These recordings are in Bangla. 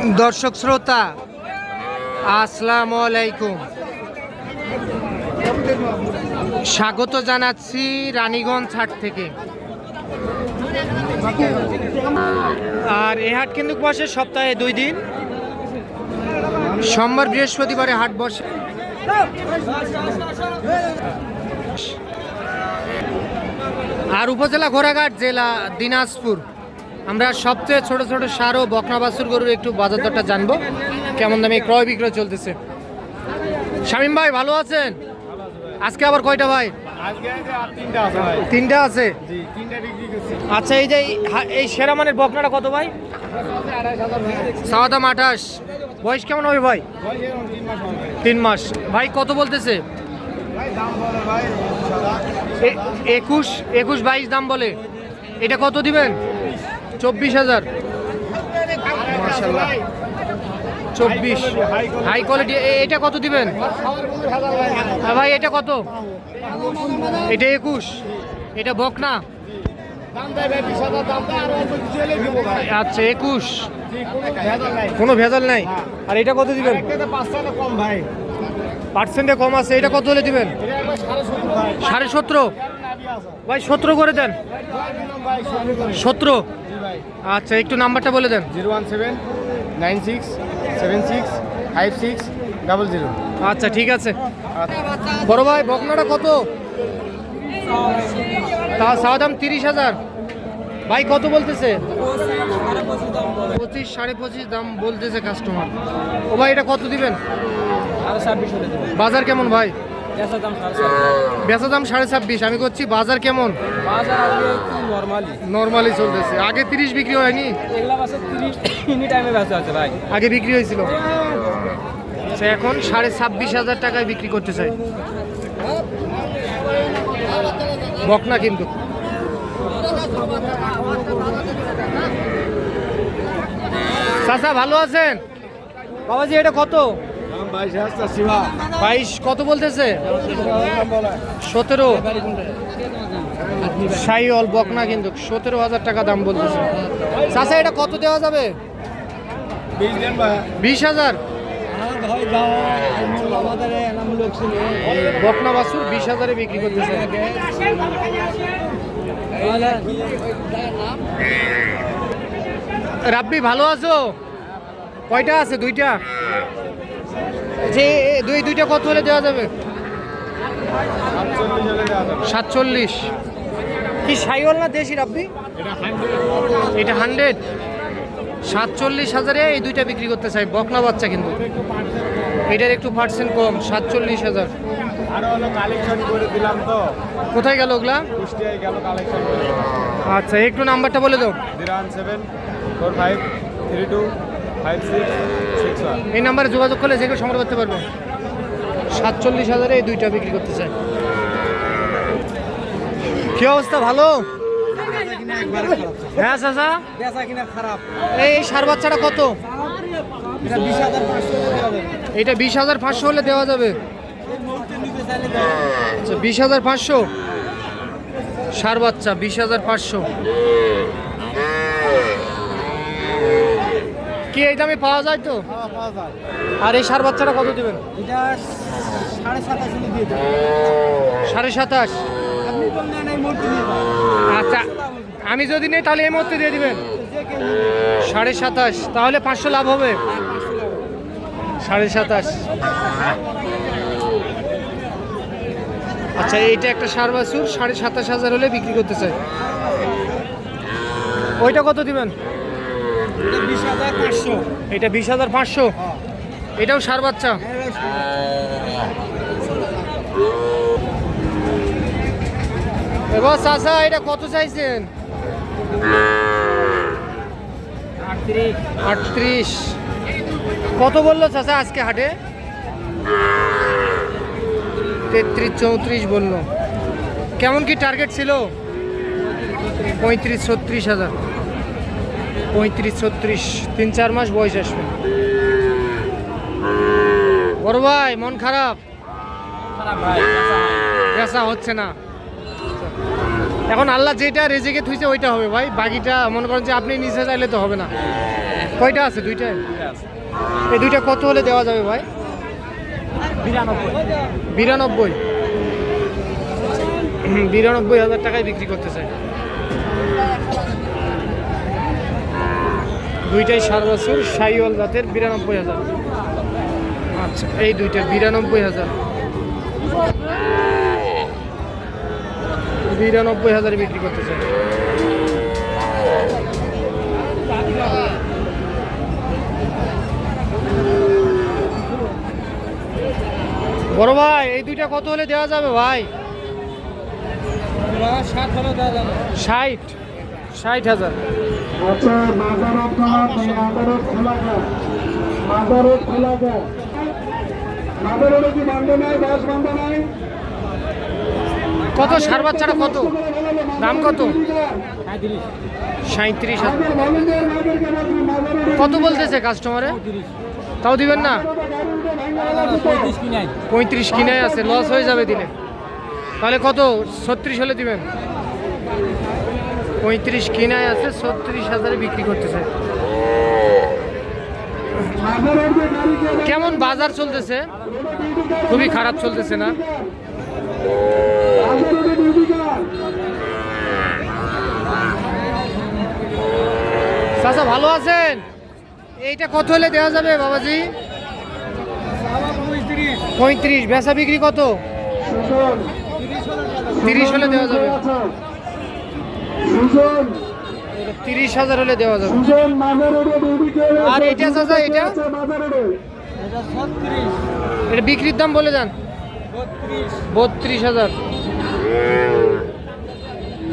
দর্শক শ্রোতা আসসালামু আলাইকুম স্বাগত জানাচ্ছি রানীগঞ্জ হাট থেকে। আর এ হাট কিন্তু বসে সপ্তাহে দুই দিন। সোমবার বৃহস্পতিবারে হাট বসে। আর উপজেলা ঘোড়াঘাট জেলা দিনাজপুর। আমরা সবচেয়ে ছোট ছোট সার ও বকনা বাছুর গরুর একটু বাজার দরটা জানব। কেমন দামে ক্রয় বিক্রয় চলতেছে? শামিম ভাই ভালো আছেন? আজকে আবার কয়টা ভাই? তিনটা আছে আচ্ছা এই যে এই সেরা মানের বকনাটা কত ভাই? দাম আঠাশ। বয়স কেমন হবে ভাই? তিন মাস ভাই। কত বলতেছে? সাদা। একুশ একুশ বাইশ দাম বলে। এটা কত দিবেন? চব্বিশ হাজার। মাশাল্লাহ চব্বিশ। হাই কোয়ালিটি এটা কত দিবেন? হ্যাঁ ভাই, এটা কত? এটা একুশ। এটা দেবো ভাই আচ্ছা একুশ। কোনো ভেজাল নাই? আর এটা কত দিবেন? কম ভাই পার্সেন্টে কম আছে, এটা কত হলে দিবেন? সাড়ে সতেরো। ভাই, সতেরো করে দেন। সতেরো? আচ্ছা একটু নাম্বারটা বলে দেন। Zero one seven nine six seven six five six double zero. আচ্ছা ঠিক আছে। বড় ভাই বকনাটা কত? তা চাওয়া দাম তিরিশ হাজার। ভাই কত বলতেছে? পঁচিশ সাড়ে পঁচিশ দাম বলতেছে কাস্টমার ও ভাই এটা কত দিবেন? বাজার কেমন ভাই? গ্যাসের দাম সাড়ে ছাব্বিশ। বেচা দাম সাড়ে ছাব্বিশ। আমি করছি বাজার কেমন? নর্মালি নর্মালি চলতেছে। আগে তিরিশ বিক্রি হয়নি? এগুলা বাসে তিরিশ এনি টাইমে ব্যস্ত আছে ভাই। আগে বিক্রি হয়েছিল? সে এখন সাড়ে ছাব্বিশ হাজার টাকায় বিক্রি করতে চাই বকনা কিন্তু। চাচা ভালো আছেন? বাবাজি এটা কত? বাইশ শিবা বাইশ কত বলতেছে? সতেরো। সাইল বকনা কিন্তু সতেরো হাজার টাকা দাম বলতেছে। চাচা এটা কত দেওয়া যাবে? বিশ হাজার? বকনা বাছুর বিশ হাজারে বিক্রি করতেছে। রাব্বি ভালো আছো? কয়টা আছে? দুইটা? যে দুই, দুইটা কত হলে দেওয়া যাবে? সাতচল্লিশ। কি সাইওয়াল না দেশি, রাব্বি? এটা হান্ড্রেড। সাতচল্লিশ হাজারে এই দুইটা বিক্রি করতে চাই। বকনা বাচ্চা কিন্তু। এটার একটু পার্সেন্ট কম, সাতচল্লিশ হাজার। কোথায় গেল ওগুলা? আচ্ছা একটু নাম্বারটা বলে দাও। Seven four five three two এই নাম্বারে যোগাযোগ করলে কেউ সংগ্রহ করতে পারব। সাতচল্লিশ হাজারে এই দুইটা বিক্রি করতে চাই কি অবস্থা, ভালো? হ্যাঁ এই সার বাচ্চাটা কত? এটা বিশ হাজার পাঁচশো হলে দেওয়া যাবে। আচ্ছা বিশ হাজার পাঁচশো? সার বাচ্চা, বিশ হাজার পাঁচশো। কি এই দামে পাওয়া যায় তো? পাওয়া যায়। আর এই সার বাচ্চাটা কত দেবেন? এটা সাড়ে সাতাশ দিয়ে সাড়ে সাতাশ। আচ্ছা আমি যদি নেই তাহলে এই মুহূর্তে দিয়ে দিবেন। সাড়ে সাতাশ তাহলে পাঁচশো লাভ হবে। সাড়ে সাতাশ। আচ্ছা এইটা একটা সার বাছুর সাড়ে সাতাশ হাজার হলে বিক্রি করতে চাই। ওইটা কত দিবেন? এটা বিশ হাজার পাঁচশো। পাঁচশো? এটাও সার বাচ্চা? এবার চাচা এটা কত চাইছেন? আটত্রিশ। কত বলল চাচা আজকে হাটে? তেত্রিশ চৌত্রিশ বলল। কেমন কি টার্গেট ছিল? পঁয়ত্রিশ ছত্রিশ হাজার। পঁয়ত্রিশ ছত্রিশ তিন চার মাস বয়স আসবে। বড় ভাই মন খারাপ? বেচা হচ্ছে। না। এখন আল্লাহ যেটা রেজেকে থুইছে ওইটা হবে ভাই। বাকিটা মনে করেন যে আপনি নিচে চাইলে তো হবে না। কয়টা আছে দুইটায় এই দুইটা কত হলে দেওয়া যাবে ভাই? বিরানব্বই। বিরানব্বই। বিরানব্বই হাজার টাকায় বিক্রি করতেছে দুইটাই সার বছর সাইওয়াল জাতের বিরানব্বই হাজার। আচ্ছা এই দুইটা বিরানব্বই হাজার। বিরানব্বই হাজারে বিক্রি করতে চাই। বড় ভাই এই দুইটা কত হলে দেওয়া যাবে ভাই? সাত হলে দেওয়া যাবে। ষাট? ষাট হাজার। আচ্ছা মাজার আপনারা খোলা খোলা কি নাই নাই? কত? সার বাচ্চাটা কত? দাম কত? সাঁত্রিশ। কত বলতেছে কাস্টমারে তাও দিবেন না? পঁয়ত্রিশ কিনাই কিনে আছে লস হয়ে যাবে দিলে তাহলে কত? ছত্রিশ হলে দিবেন। পঁয়ত্রিশ কিনায় আছে, ছত্রিশ হাজারে বিক্রি করতেছে। কেমন বাজার চলতেছে? খুবই খারাপ চলতেছে না? চাচা, ভালো আছেন? এইটা কত হলে দেওয়া যাবে, বাবাজি? পঁয়ত্রিশ। বেচা বিক্রি কত? তিরিশ হলে দেওয়া যাবে। সুজন। তিরিশ হাজার হলে দেওয়া যাবে। সুজন আর এটা চাচা, এটা? এটা বিক্রির দাম বলে যান। বত্রিশ হাজার।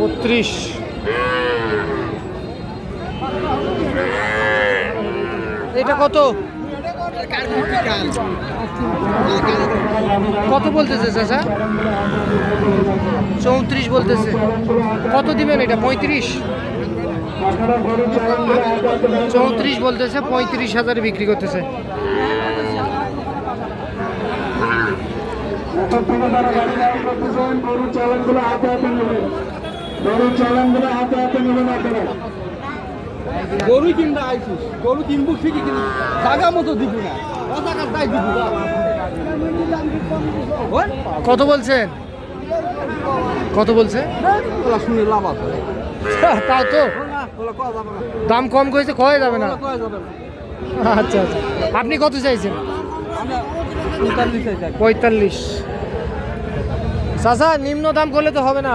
বত্রিশ। এটা কত? কত বলতেছে চাচা? চৌত্রিশ বলতেছে। কত দিবেন এটা? পঁয়ত্রিশ? চৌত্রিশ বলতেছে, পঁয়ত্রিশ হাজারে বিক্রি করতেছে। এখন থেকে যারা গাড়ি লাইন করতেছেন গরু চালানগুলো হাতে হাতে নেবেন। গরু চালানগুলো হাতে হাতে নেবেন আপনারা গরু কিনতে আইছিস গরু কিনবো ঠিকই কিন্তু জায়গা মতো দিব না। টাকা তাই দিব। কত বলছেন? কত বলছে? শুনে লাভ আছে। তো? না দাম কম করেছে কয়ে যাবে না। আচ্ছা আচ্ছা। আপনি কত চাইছেন? পঁয়তাল্লিশ চাচা নিম্ন দাম করলে তো হবে না।